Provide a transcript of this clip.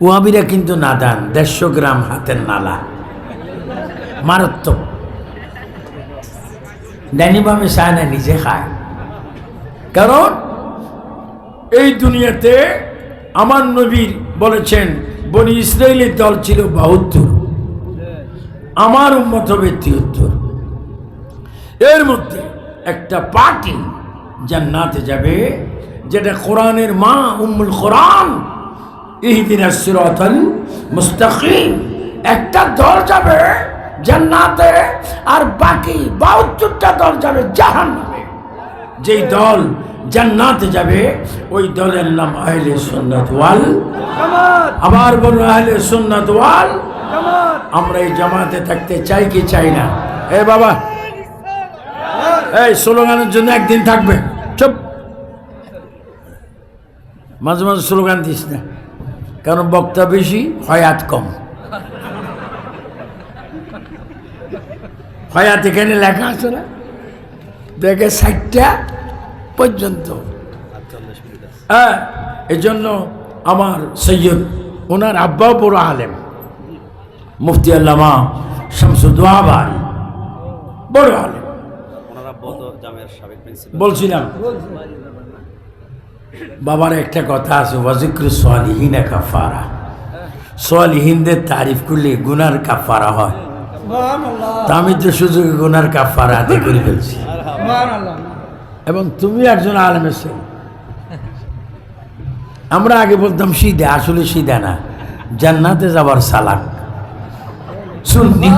ওয়াবিরা কিন্তু নাদান, দেড়শো গ্রাম হাতের নালা। মারাত্মক। ডাইনিভাবে চায় না নিজে খায়। কারণ এই দুনিয়াতে আমার নবীর বলেছেন, বনি ইসরায়েলের দল ছিল বাহাত্তর। আমার উন্মত হবে তিয়াত্তর। এর মধ্যে একটা পার্টি জান্নাতে যাবে, যেটা কোরআনের মা উম্মুল কোরআন ইহদিনা সিরাতাল মুস্তাকিম। একটা দল যাবে জান্নাতে আর বাকি বাহাত্তরটা দল যাবে জাহান্নামে। যেই দল জান্নাতে যাবে, ওই দলের নাম আহলে সুন্নাত ওয়াল। আবার বলুন, আহলে সুন্নাত ওয়াল। আমরা এই জামাতে থাকতে চাই কি চাই না? এ বাবা, এই স্লোগানের জন্য একদিন থাকবে। চুপ। মাঝে মাঝে স্লোগান দিস না। কারণ বক্তা বেশি হয়াত কম। হয়াত এখানে লেখা আছে না? দেখে ষাটটা পর্যন্ত। হ্যাঁ এই জন্য আমার সৈয়দ ওনার আব্বাও বড় আলেম। মুফতি আল্লামা শামসুদ্দোয়াবাই বড় আলেম। বলছিলাম। বাবার একটা কথা আছে ওয়াজিক্র সোয়ালিহিনা কাফারা। সোয়ালিহিনদের তারিফ করলে গুনার কাফারা হয়। তা আমি তো সুযোগে গুনার কাফারা আদায় করে ফেলছি। এবং তুমি একজন আলেমের ছেলে। আমরা আগে বলতাম সিধা আসলে সিধা না। জান্নাতে যাবার সালাক। সুন্নি